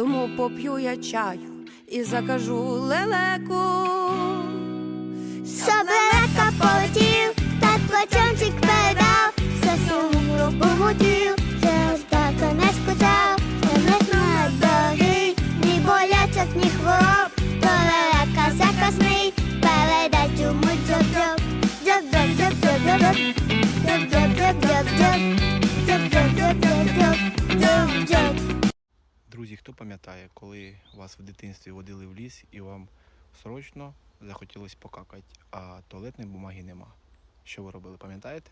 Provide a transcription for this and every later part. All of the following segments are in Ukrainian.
Тому поп'ю я чаю і закажу лелеку. Собелека полетів, так платончик передав, все групу мутів, Друзі, хто пам'ятає, коли вас в дитинстві водили в ліс і вам срочно захотілося покакати, а туалетної бумаги нема. Що ви робили, пам'ятаєте?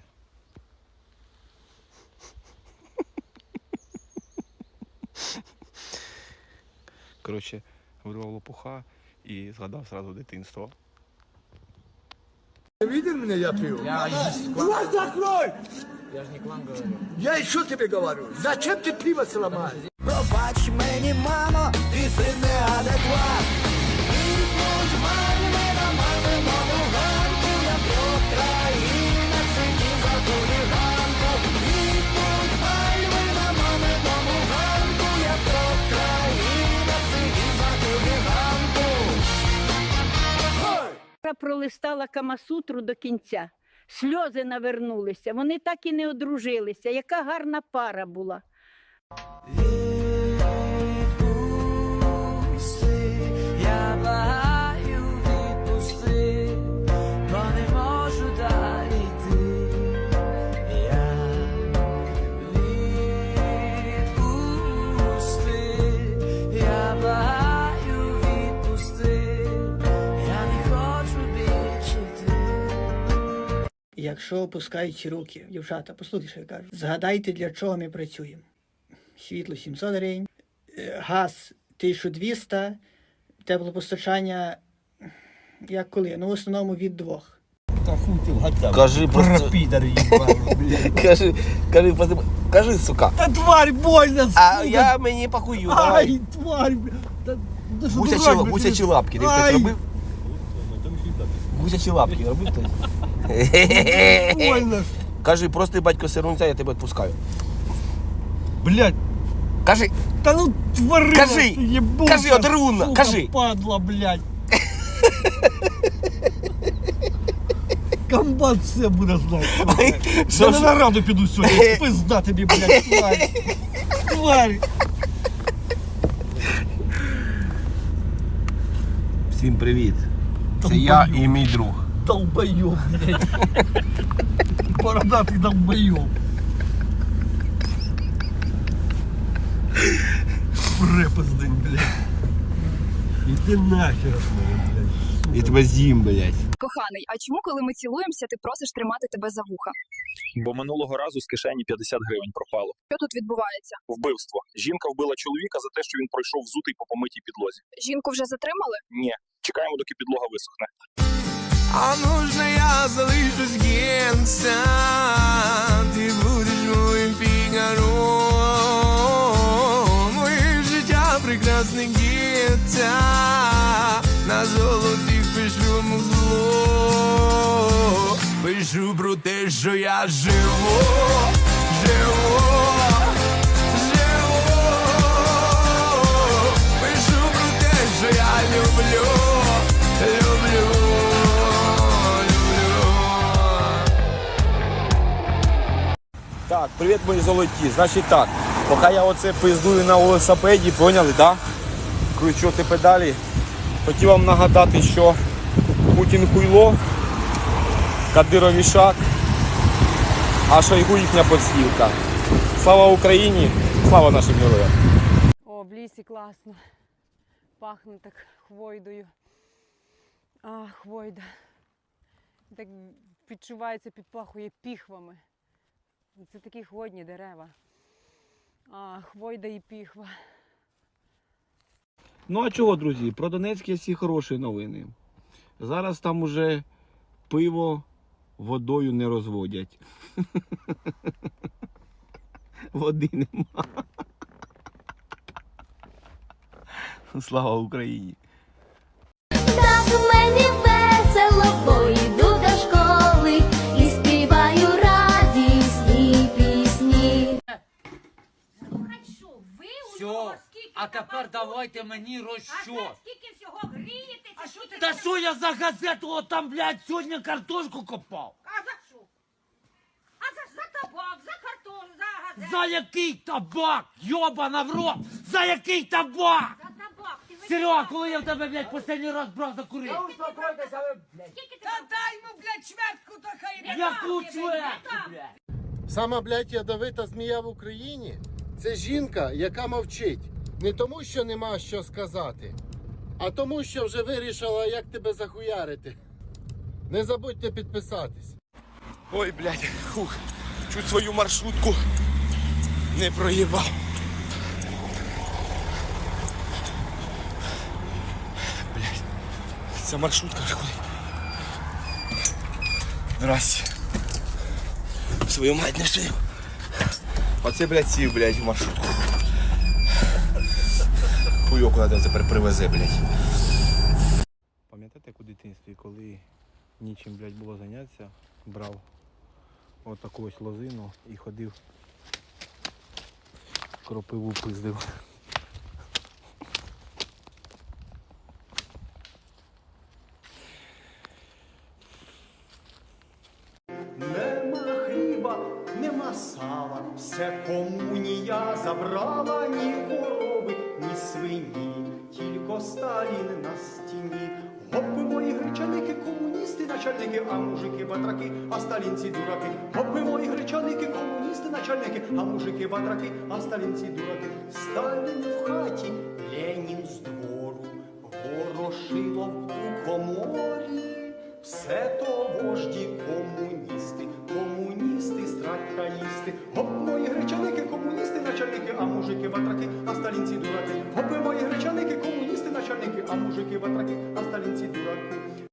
Коротше, вирвав лопуха і згадав сразу дитинство. Видел меня, я пью? Я Глаз закрой! Я же не к вам говорю. Я еще тебе говорю. Зачем ты пиво сломаешь? Пробач мені, мамо, ти син неадекват. Відпуск мене на маминому ганку, я про країна, за хуліганку. Мене на маминому ганку, я про країна, сидів за хуліганку. Я пролистала Камасутру до кінця. Сльози навернулися. Вони так і не одружилися. Яка гарна пара була. Якщо опускають руки, дівчата, послухайте, що я кажу. Згадайте, для чого ми працюємо. Світло 700 гривень, е, газ 1200, теплопостачання, як коли? Ну, в основному від двох. Кажи просто. Кажи, кажи, кажи, сука. Да тварь больно, А я мені похую, давай. Ай, тварь, бля. Гусячі лапки, ти хтось робив? Гусячі лапки робив хтось? Больно ж. Кажи, просто батько сирунця, я тебе відпускаю. Блядь, Кажи, да ну тварина, Кажи, ты ебучая, кажи, одрунна, сука, кажи. падла, блядь. Комбат все буде знати. що Я ж- на нараду піду сьогодні. Пизда тобі, блядь, тварь. Тварь. всім привіт. Це Долбойоб. я і мій друг. Долбоёб, блядь. Бородатый долбоёб. Препоздень, блядь. Іди нахер, от мене, блядь. І тебе з'їм, блядь. Коханий, а чому, коли ми цілуємося, ти просиш тримати тебе за вуха? Бо минулого разу з кишені 50 гривень пропало. Що тут відбувається? Вбивство. Жінка вбила чоловіка за те, що він пройшов взутий по помитій підлозі. Жінку вже затримали? Ні, чекаємо, доки підлога висохне. А нужно я залишусь генця, ти будеш моїм фігаром. Моє життя прекрасне генця, на золотих пишу музло. Пишу про те, що я живу, живу. Так, привіт, мої золоті. Значить так, поки я оце пиздую на велосипеді, поняли, да? Кручу ті педалі. Хотів вам нагадати, що Путін хуйло, Кадиров вішак, а Шойгу їхня подстілка. Слава Україні! Слава нашим героям! О, в лісі класно. Пахне так хвойдою. А, хвойда. Так відчувається, підпахує піхвами. Це такі хвойні дерева. А, хвойда і піхва. Ну а чого, друзі? Про Донецьк є всі хороші новини. Зараз там уже пиво водою не розводять. Води нема. Слава Україні! Так мені весело, бо йду до школи а А тепер давайте мені розчот. скільки всього грієте? А що ти Та що я за газету, от там, блядь, сьогодні картошку копав? А за що? А за, за табак, за картон, за газет. За який табак? Йобана в рот! За який табак? За табак. Ти Серега, коли я в тебе, блядь, останній раз брав закурити? Успокойтеся, ви, блядь. Скільки ти Та дай йому, блядь, чвертку та хай Яку чверть, блядь? Сама, блядь, ядовита змія в Україні це жінка, яка мовчить. Не тому, що нема що сказати, а тому, що вже вирішила, як тебе захуярити. Не забудьте підписатись. Ой, блядь, хух, чуть свою маршрутку не проїбав. Блядь, ця маршрутка куди? Здрасте. Свою мать не встиг. Оце, блядь, сів, блядь, в маршрутку. Хуйок куди тепер привезе, блядь. Пам'ятаєте, як у дитинстві, коли нічим, блядь, було зайнятися, брав отаку ось лозину і ходив, кропиву пиздив. Нема хліба, нема сала, все комунія забрала ні корови, ні свині, тільки Сталін на стіні. Гопи мої гречаники, комуністи, начальники, а мужики батраки, а сталінці дураки. Гопи мої гречаники, комуністи, начальники, а мужики батраки, а сталінці дураки. Сталін в хаті, Ленін з двору, Ворошилов у коморі. Все то вожді комуністи, комуністи, страткалісти. Гоп мої гречаники, комуністи, начальники, а мужики батраки, мужики батраки, а сталінці дураки.